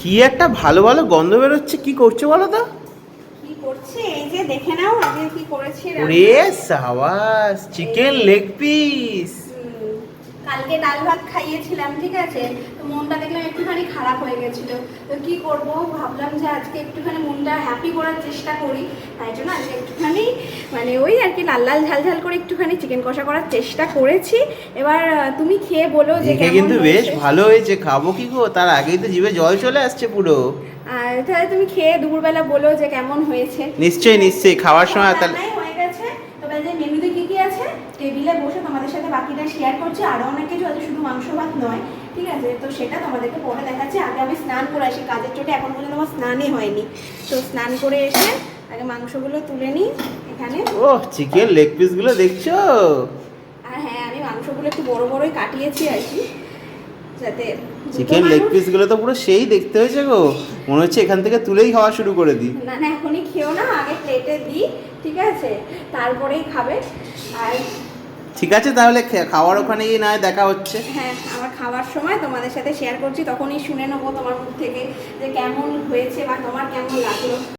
কি একটা ভালো ভালো গন্ধ বেরোচ্ছে? কি করছে বলো তো? কি করছে? এই যে দেখে নাও কি করেছি রে সাবাস চিকেন লেগ পিস কালকে ডাল ভাত খাইয়েছিলাম ঠিক আছে? তো মনটা দেখলাম একটুখানি খারাপ হয়ে গেছিল। তো কি করব? ভাবলাম যে আজকে একটুখানি মনটা হ্যাপি করার চেষ্টা করি। তাই জন্য আজকে একটুখানি মানে ওই আর কি লাল লাল ঝাল ঝাল করে একটুখানি চিকেন কষা করার চেষ্টা করেছি। এবার তুমি খেয়ে বলো যে কিন্তু বেশ। ভালো হয়েছে। খাব কি গো? তার আগেই তো জিভে জল চলে আসছে পুরো। আর তাহলে তুমি খেয়ে দুপুরবেলা বলো যে কেমন হয়েছে। নিশ্চয়ই নিশ্চয়ই। খাওয়ার সময় তাহলে যে মেনুতে কি কি আছে? টেবিলে বসে তোমাদের সাথে বাকিটা শেয়ার করছি। আরও অনেক কিছু আছে শুধু মাংস ভাত নয় ঠিক আছে? তো সেটা তোমাদেরকে পরে দেখাচ্ছি। আগে আমি স্নান করে আসি কাজের চোটে এখন পর্যন্ত আমার স্নানই হয়নি। তো স্নান করে এসে আগে মাংসগুলো তুলে নিই এখানে। ও চিকেন লেগ পিসগুলো দেখছ? আর হ্যাঁ আমি মাংসগুলো একটু বড় বড়ই কাটিয়েছি আর কি। যাতে চিকেন লেগ মানুষ- পিসগুলো তো পুরো সেই দেখতে হয়েছে গো। মনে হচ্ছে এখান থেকে তুলেই খাওয়া শুরু করে দিই। না না এখনই খেও না আগে প্লেটে দিই ঠিক আছে? তারপরেই খাবে। আর ঠিক আছে তাহলে খাওয়ার ওখানে গিয়ে না দেখা হচ্ছে। হ্যাঁ আমার খাওয়ার সময় তোমাদের সাথে শেয়ার করছি তখনই শুনে নেব তোমার মুখ থেকে যে কেমন হয়েছে বা তোমার কেমন লাগল।